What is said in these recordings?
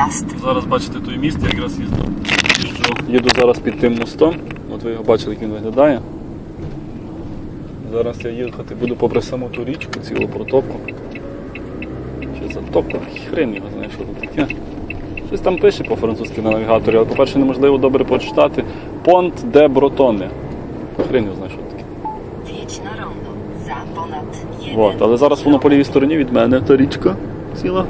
zjazd. Зараз бачите той міст, я якраз їжджу. Їду зараз під тим мостом. От ви його бачили, як він виглядає. Зараз я їхати буду попри саму ту річку, цілу протоку. Чи затока, хрен його знає, що тут таке. Щось там пише по-французьки на навігаторі, але, по-перше, неможливо добре прочитати. Понт де Бротони. Хрен його знає, що таке. Rondo. Za ponad 1 От, але зараз воно по лівій стороні від мене, та річка ціла.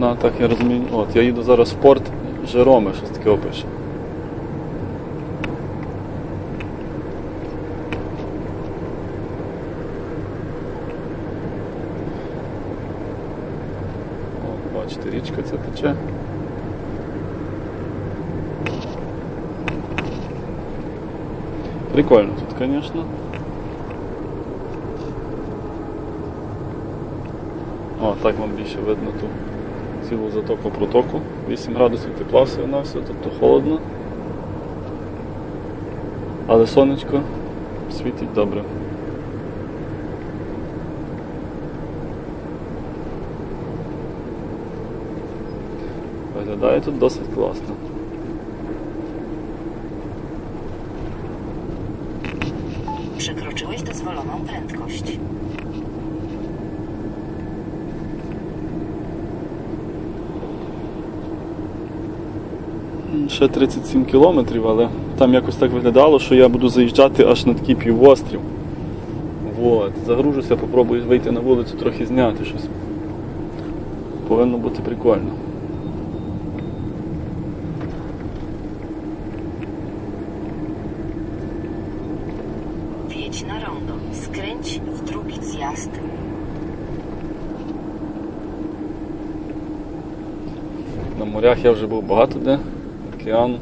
Вона так я розумію. От, я їду зараз в порт Жероми, щось таке опише. От, бачите, річка ця тече. Прикольно тут, конечно. О, так вам більше видно ту цілу затоку протоку. 8 градусів тепла всього на все, тобто холодно. Але сонечко світить добре. Виглядає тут досить класно. Przekroczyłeś dozwoloną prędkość. Ще 37 кілометрів, але там якось так виглядало, що я буду заїжджати аж на такий півострів. Вот. Загружуся, попробую вийти на вулицю, трохи зняти щось. Повинно бути прикольно. Wjedź na rondo. Skręć w drugi zjazd. На морях я вже був багато де. Океан.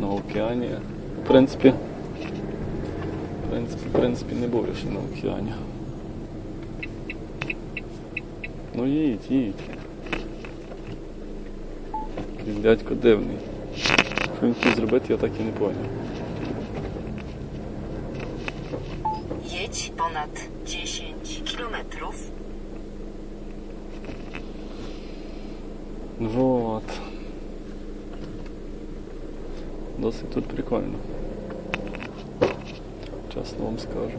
На океані. В принципі. В принципі, в принципі, не був я ще на океані. Ну їдь, їдь. Якийсь дядько дивний. Що він хотів зробити, я так і не поняв. Jedź ponad 10 kilometrów. Вот. Досить тут прикольно. Чесно вам скажу.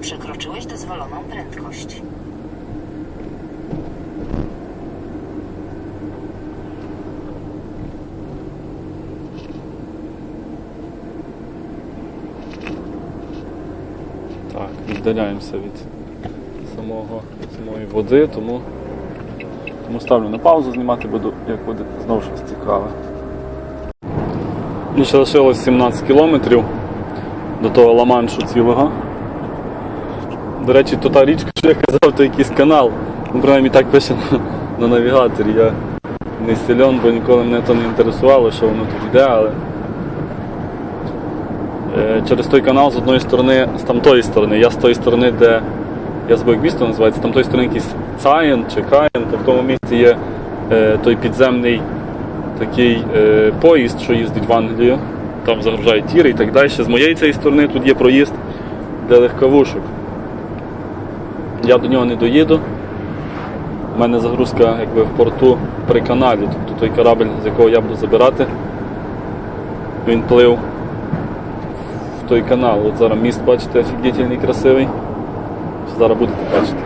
Przekroczyłeś dozwoloną prędkość. Так, віддаляємося від самого, самої води, тому, тому ставлю на паузу, знімати буду, як буде знову щось цікаве. Ще лишилось 17 кілометрів до того Ла-Маншу цілого. До речі, то та річка, що я казав, то якийсь канал. Ну, принаймні так пише на, на навігаторі. Я не сильон, бо ніколи мене то не інтересувало, що воно тут йде, але Е, через той канал з одної сторони, з тамтої сторони. Я з тої сторони, де я забув, як місто називається, там тої сторони якийсь Цаєн чи Каєн, то в тому місці є е, той підземний такий е, поїзд, що їздить в Англію. Там загружають тіри і так далі. З моєї цієї сторони тут є проїзд для легковушок. Я до нього не доїду. У мене загрузка якби, в порту при каналі, тобто той корабль, з якого я буду забирати, він плив в той канал. От зараз міст, бачите, офігітельний, красивий. Зараз будете бачити.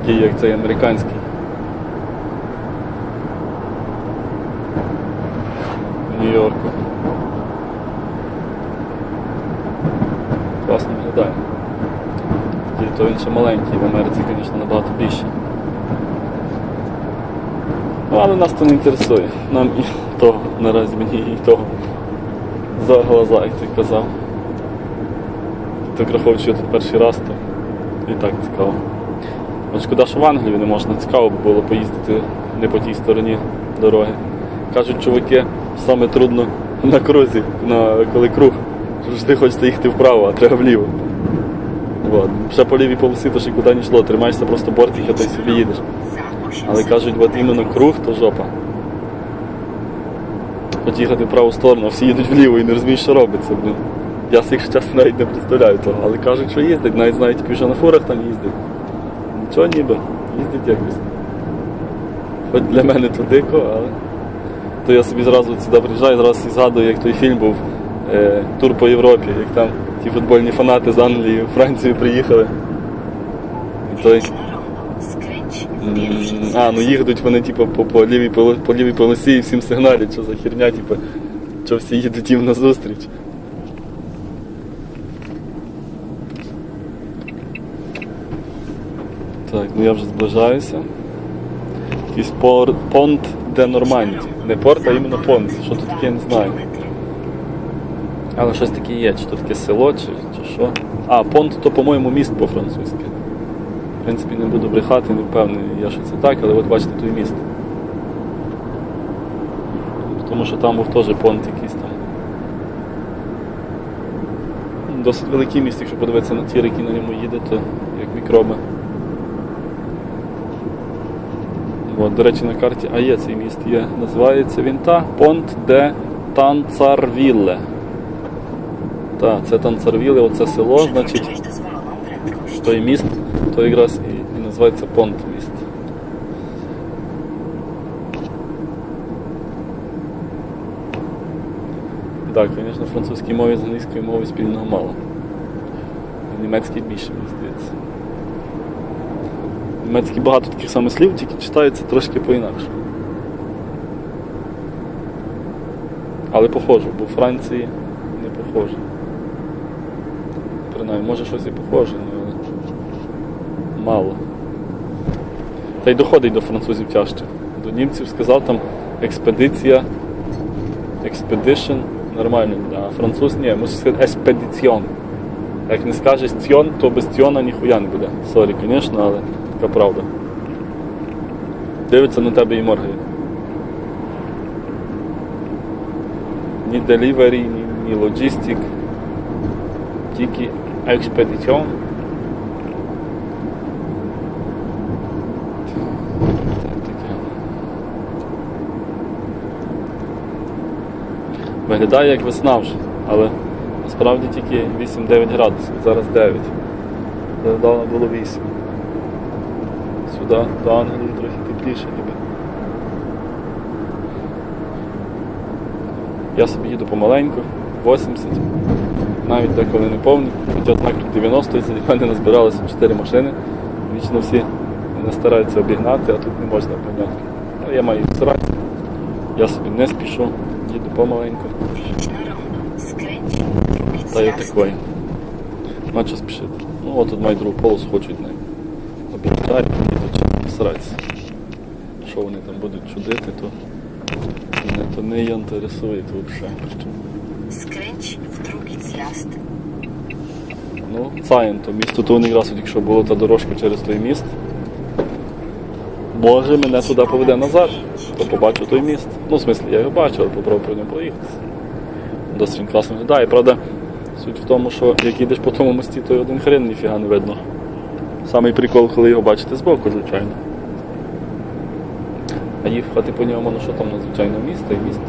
Такий, як цей американський. Нью-Йорку. Класно виглядає. Маленький, в Америці, звісно, набагато більше. Ну, але нас то не інтересує. Нам і того наразі мені і того за глаза, як ти казав. Так я тут перший раз, то і так цікаво. От шкода, що в Англію не можна цікаво було поїздити не по тій стороні дороги. Кажуть, чуваки, саме трудно на крузі, на, коли круг. Завжди хочеться їхати вправо, а треба вліво. От. Ще по лівій полосі то ще куди не йшло, тримаєшся просто бортика, та й собі їдеш. Але кажуть, от іменно круг то жопа. От їхати в праву сторону, а всі їдуть вліво і не розуміють, що робиться. Блін. Я си, якщо чесно, навіть не представляю того. Але кажуть, що їздять, навіть знають, тільки що на фурах там їздять. Нічого ніби, їздять якось. Хоч для мене то дико, але. То я собі зразу сюди приїжджаю, зразу і згадую, як той фільм був е, Тур по Європі, як там ті футбольні фанати з Англії в Францію приїхали. І той. А, ну їдуть вони типу, по, по, лівій, по лівій полосі і всім сигналять, що за херня, типу, що всі їдуть їм назустріч. Так, ну я вже зближаюся. Якийсь понт де Нормандія. Не порт, а іменно понт. Що тут таке, я не знаю. Але щось таке є, чи то таке село, чи, чи що. А, понт то, по-моєму, міст по-французьки. В принципі, не буду брехати, не впевнений, я що це так, але от бачите той міст. Тому що там був теж понт якийсь там. Досить великий міст, якщо подивитися на тір, який на ньому їде, то як мікроби. От, до речі, на карті, а є цей міст є. Називається він та Понт де Танцарвілле. Так, це Танцарвіле, оце село, значить той міст, то якраз і, і називається Понт міст. Так, звісно, французькій мові з англійською мовою спільного мало. В німецькій більше, мені здається. В німецькій багато таких самих слів, тільки читається трошки по-інакше. Але похоже, бо у Франції не похоже. Принаймні, може щось і похоже, але мало. Та й доходить до французів тяжче. До німців сказав там експедиція, expedition, нормально, а француз ні, мусить сказати еспедиціон. Як не скажеш ціон, то без ціона ніхуя не буде. Сорі, звісно, але така правда. Дивиться на тебе і моргає. Ні delivery, ні, ні logistic, тільки Так. Виглядає як весна вже, але насправді тільки 8-9 градусів, зараз 9. Недавно було 8. Сюди, до Англії трохи тепліше ніби. Я собі їду помаленьку, 80, навіть деколи не повний, хоча так тут 90 і від мене назбиралося 4 машини. Вічно всі мене стараються обігнати, а тут не можна обігнати. Ну, я маю старатися. Я собі не спішу, їду помаленьку. Та й zjazd. такої. Ну, що спішити. Ну, от тут маю другу полосу хочуть не об'їжджають, їдуть всратися. Що вони там будуть чудити, то мене то не інтересує взагалі. Skręć w drugi zjazd. Ну, Цаєн, то місто то якраз, от якщо була та дорожка через той міст. Може мене туди поведе назад, то побачу той міст. Ну, в смислі, я його бачу, але попробую по ньому проїхатися. Досить він класно виглядає. Правда, суть в тому, що як їдеш по тому мості, то й один хрен ніфіга не видно. Самий прикол, коли його бачите збоку, звичайно. А їхати по ньому, ну що там надзвичайно місто і місто.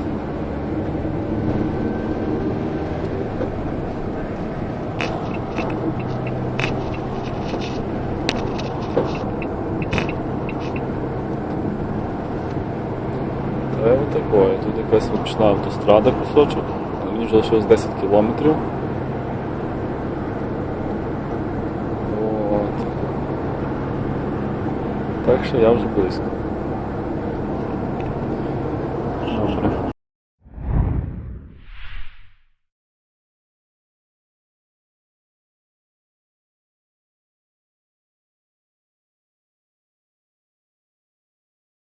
Це. Тут якась ручна автострада кусочок. але Мені вже лишилось 10 кілометрів. От. Так що я вже близько.